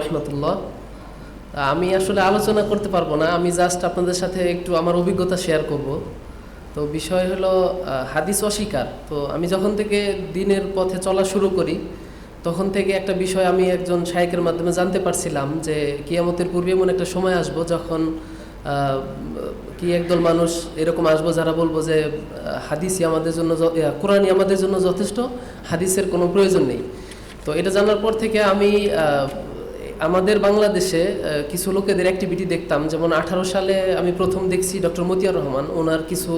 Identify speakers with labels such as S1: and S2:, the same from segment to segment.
S1: রহমতুল্লাহ। আমি আসলে আলোচনা করতে পারব না, আমি জাস্ট আপনাদের সাথে একটু আমার অভিজ্ঞতা শেয়ার করব। তো বিষয় হলো হাদিস অস্বীকার। তো আমি যখন থেকে দিনের পথে চলা শুরু করি, তখন থেকে একটা বিষয় আমি একজন শায়কের মাধ্যমে জানতে পারছিলাম যে কিয়ামতের পূর্বে এমন একটা সময় আসব যখন কি একদল মানুষ এরকম আসব যারা বলব যে হাদিসই আমাদের জন্য কোরআনই আমাদের জন্য যথেষ্ট, হাদিসের কোনো প্রয়োজন নেই। তো এটা জানার পর থেকে আমি আমাদের বাংলাদেশে কিছু লোকেদের অ্যাক্টিভিটি দেখতাম। যেমন আঠারো সালে আমি প্রথম দেখছি ডক্টর মতিয়ার রহমান। ওনার কিছু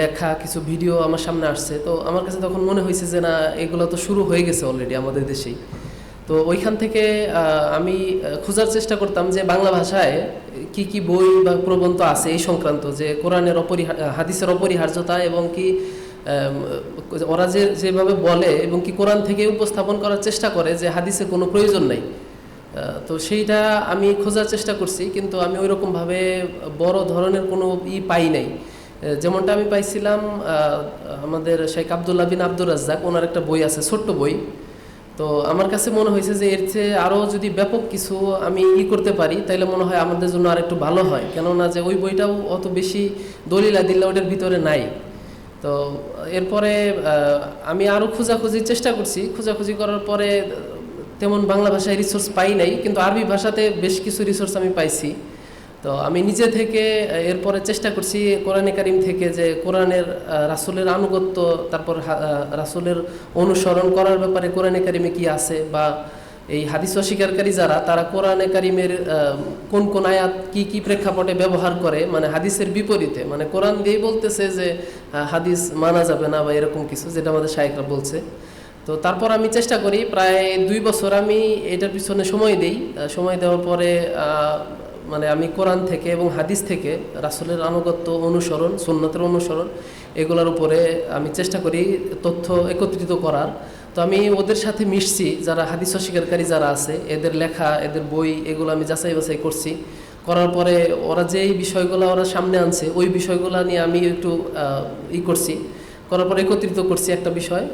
S1: লেখা, কিছু ভিডিও আমার সামনে আসছে। তো আমার কাছে তখন মনে হয়েছে যে, না, এগুলো তো শুরু হয়ে গেছে অলরেডি আমাদের দেশেই। তো ওইখান থেকে আমি খোঁজার চেষ্টা করতাম যে বাংলা ভাষায় কি কি বই বা প্রবন্ধ আছে এই সংক্রান্ত, যে কোরআনের অপরিহার হাদিসের অপরিহার্যতা এবং কি ওরা যে, যেভাবে বলে এবং কি কোরআন থেকে উপস্থাপন করার চেষ্টা করে যে হাদিসের কোনো প্রয়োজন নাই। তো সেইটা আমি খোঁজার চেষ্টা করছি, কিন্তু আমি ওই রকমভাবে বড় ধরনের কোনো ই পাই নাই। যেমনটা আমি পাইছিলাম আমাদের শেখ আবদুল্লাহ বিন আব্দুর রাজ্জাক, ওনার একটা বই আছে, ছোট্ট বই। তো আমার কাছে মনে হয়েছে যে এর চেয়ে আরও যদি ব্যাপক কিছু আমি ই করতে পারি তাহলে মনে হয় আমাদের জন্য আর একটু ভালো হয়। কেননা যে ওই বইটাও অত বেশি দলিলা দিল্লা ওটার ভিতরে নাই। তো এরপরে আমি আরও খোঁজাখুঁজির চেষ্টা করছি। খোঁজাখুঁজি করার পরে তেমন বাংলা ভাষায় রিসোর্স পাই নাই, কিন্তু আরবি ভাষাতে বেশ কিছু রিসোর্স আমি পাইছি। তো আমি নিজে থেকে এরপরে চেষ্টা করছি কোরআনে কারিম থেকে যে কোরআনের রাসূলের আনুগত্য, তারপর রাসূলের অনুসরণ করার ব্যাপারে কোরআনে কারিমে কি আছে বা এই হাদিস অস্বীকারী যারা, তারা কোরআনে কারিমের কোন কোন আয়াত কি কি প্রেক্ষাপটে ব্যবহার করে মানে হাদিসের বিপরীতে মানে কোরআন দিয়েই বলতেছে যে হাদিস মানা যাবে না বা এরকম কিছু, যেটা আমাদের শায়েকরা বলছে। তো তারপর আমি চেষ্টা করি, প্রায় দুই বছর আমি এটার পিছনে সময় দিই। সময় দেওয়ার পরে মানে আমি কোরআন থেকে এবং হাদিস থেকে রাসুলের আনুগত্য অনুসরণ, সুন্নতের অনুসরণ এগুলোর উপরে আমি চেষ্টা করি তথ্য একত্রিত করার। তো আমি ওদের সাথে মিশছি, যারা হাদিস অস্বীকারী যারা আছে, এদের লেখা, এদের বই এগুলো আমি যাচাই বাছাই করছি। করার পরে ওরা যেই বিষয়গুলো ওরা সামনে আনছে, ওই বিষয়গুলো নিয়ে আমি একটু ই করছি। করার পরে একত্রিত করছি একটা বিষয়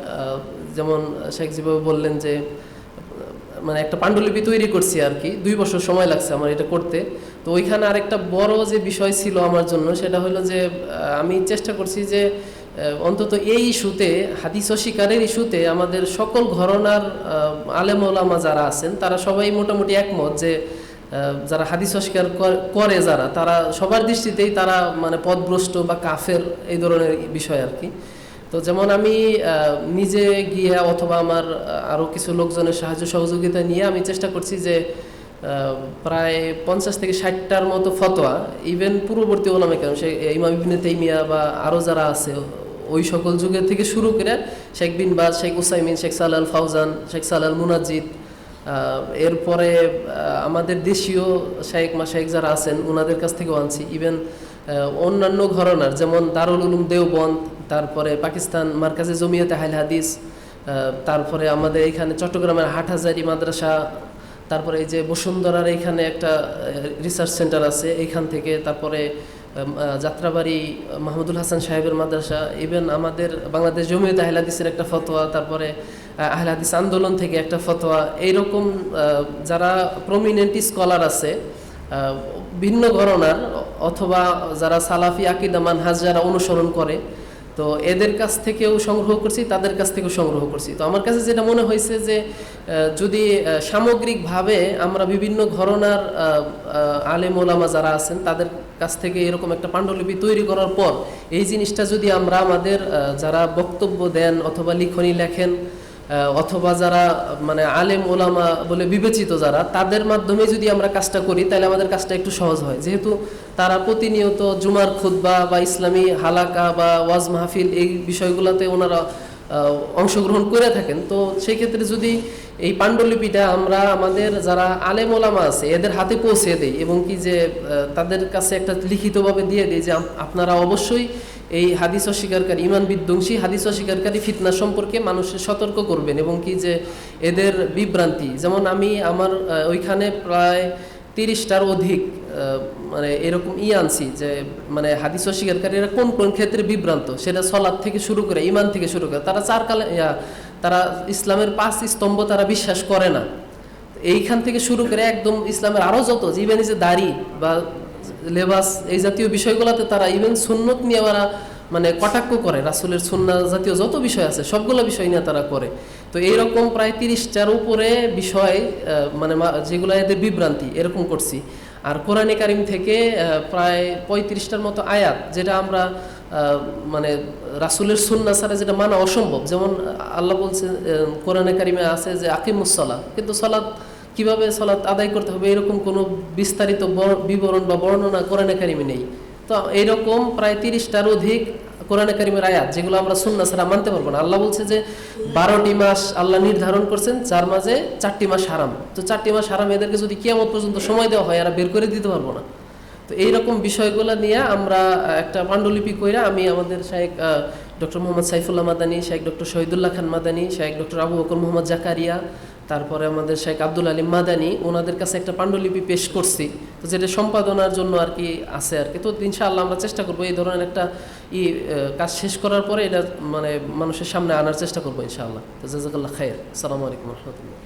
S1: যেমন শেখ যেভাবে বললেন যে মানে একটা পাণ্ডুলিপি তৈরি করছি আর কি, দুই বছর সময় লাগছে আমার এটা করতে। তো ওইখানে আরেকটা বড় যে বিষয় ছিল আমার জন্য, সেটা হলো যে আমি চেষ্টা করছি যে অন্তত এই ইস্যুতে, হাদিস অস্বীকারের ইস্যুতে আমাদের সকল ঘরনার আলেম ওলামা যারা আছেন, তারা সবাই মোটামুটি একমত যে যারা হাদিস অস্বীকার করে যারা, তারা সবার দৃষ্টিতেই তারা মানে পথভ্রষ্ট বা কাফের এই ধরনের বিষয় আর কি। তো যেমন আমি নিজে গিয়ে অথবা আমার আহ, আরও কিছু লোকজনের সাহায্য সহযোগিতা নিয়ে আমি চেষ্টা করছি যে প্রায় পঞ্চাশ থেকে ষাটটার মতো ফতোয়া ইভেন পূর্ববর্তী ওলামে কেন সে ইমাম ইবনে তেইমিয়া বা আরও যারা আছে ওই সকল যুগের থেকে শুরু করে Sheikh bin Baz Sheikh Uthaymeen Sheikh Salih al Fawzan Sheikh Salih al Munajjid এরপরে আমাদের দেশীয় শেখ মা শেখ যারা আছেন ওনাদের কাছ থেকেও আনছি। ইভেন অন্যান্য ঘরনার যেমন দারুল উলুম দেওবন্দ তারপরে পাকিস্তান মার্কাজে জমিয়তে হাইল হাদিস তারপরে আমাদের এখানে চট্টগ্রামের হাটহাজারি মাদ্রাসা তারপরে এই যে বসুন্ধরার এখানে একটা রিসার্চ সেন্টার আছে এইখান থেকে তারপরে যাত্রাবাড়ি মাহমুদুল হাসান সাহেবের মাদ্রাসা ইভেন আমাদের বাংলাদেশ জমিয়ত আহলাদিসের একটা ফতোয়া তারপরে আহ, আহলাদিস আন্দোলন থেকে একটা ফতোয়া এইরকম যারা প্রমিনেন্ট স্কলার আছে ভিন্ন ঘরনার অথবা যারা সালাফি আকিদা মানহাজ যারা অনুসরণ করে, তো এদের কাছ থেকেও সংগ্রহ করছি, তাদের কাছ থেকেও সংগ্রহ করছি। তো আমার কাছে যেটা মনে হয়েছে যে যদি সামগ্রিকভাবে আমরা বিভিন্ন ঘরনার আলেম ওলামা যারা আছেন, তাদের কাছ থেকে এরকম একটা পাণ্ডুলিপি তৈরি করার পর, এই জিনিসটা যদি আমরা আমাদের যারা বক্তব্য দেন অথবা লিখনি লেখেন অথবা যারা মানে আলেম, ওলামা বলে বিবেচিত যারা, তাদের মাধ্যমে যদি আমরা কাজটা করি, তাহলে আমাদের কাজটা একটু সহজ হয়। যেহেতু তারা প্রতিনিয়ত জুমার খুদ্া বা ইসলামী হালাকা বা ওয়াজ মাহফিল এই বিষয়গুলোতে ওনারা অংশগ্রহণ করে থাকেন, তো সেই ক্ষেত্রে যদি এই পাণ্ডুলিপিটা আমরা আমাদের যারা আলেম ওলামা আছে, এদের হাতে পৌঁছে দেই এবং কি যে তাদের কাছে একটা লিখিতভাবে দিয়ে দিই যে, আপনারা অবশ্যই এই হাদিস অস্বীকারী, ইমান বিধ্বংসী হাদিস অস্বীকারী ফিতনা সম্পর্কে মানুষের সতর্ক করবেন এবং কি যে, এদের বিভ্রান্তি। যেমন আমি আমার ওইখানে প্রায় তিরিশটার অধিক মানে এরকম ই আনছি যে মানে হাদিস অস্বীকারীরা কোন কোন ক্ষেত্রে বিভ্রান্ত? সেটা সলাদ থেকে শুরু করে ইমান থেকে শুরু করে। তারা চার কালে তারা ইসলামের পাঁচ স্তম্ভ তারা বিশ্বাস করে না। এইখান থেকে শুরু করে একদম ইসলামের আরও যত ইভেন যে দাড়ি বা লেবাস, এই জাতীয় বিষয়গুলোতে তারা ইভেন সুন্নত নিয়ে ওরা মানে কটাক্ষ করে, রাসুলের সুন্না জাতীয় যত বিষয় আছে, সবগুলো বিষয় নিয়ে তারা করে। তো এইরকম প্রায় তিরিশটার উপরে বিষয় মানে যেগুলো এদের বিভ্রান্তি, এরকম করছি। আর কোরআনে কারিম থেকে প্রায় পঁয়ত্রিশটার মতো আয়াত, যেটা আমরা মানে রাসুলের সুন্না ছাড়া যেটা মানা অসম্ভব। যেমন আল্লাহ বলছে কোরআনে কারিমে আছে যে আকিমুসলা কিন্তু সলাৎ কীভাবে সলাৎ আদায় করতে হবে, এরকম কোনো বিস্তারিত বিবরণ বা বর্ণনা কোরআনে কারিমে নেই। তো এইরকম প্রায় তিরিশটার অধিক কোরআনে কারিমের আয়াত, যেগুলো আমরা সুন্না ছাড়া মানতে পারব না। আল্লাহ বলছে যে, বারোটি মাস আল্লাহ নির্ধারণ করছেন যার মাঝে চারটি মাস হারাম। তো চারটি মাস হারাম, এদেরকে যদি কিয়ামত পর্যন্ত সময় দেওয়া হয়, এরা বের করে দিতে পারব না। তো এইরকম বিষয়গুলো নিয়ে আমরা একটা পাণ্ডুলিপি কইরা আমি আমাদের শাহেক ডক্টর মোহাম্মদ সাইফুল্লাহ মাদানী শাহেক ডক্টর শহীদুল্লাহ খান মাদানী শাহেক ডক্টর আবু বকর মোহাম্মদ জাকারিয়া তারপরে আমাদের শেখ আব্দুল আলী মাদানি, ওনাদের কাছে একটা পাণ্ডুলিপি পেশ করছি। তো যেটা সম্পাদনার জন্য আর কি আছে আর কি। তো ইনশাআল্লাহ আমরা চেষ্টা করব এই ধরনের একটা ই কাজ শেষ করার পরে এটা মানে মানুষের সামনে আনার চেষ্টা করব ইনশাআল্লাহ। তো জাজাকাল্লাহ খায়ের সালামু আলাইকুম রহমতুল্লাহ।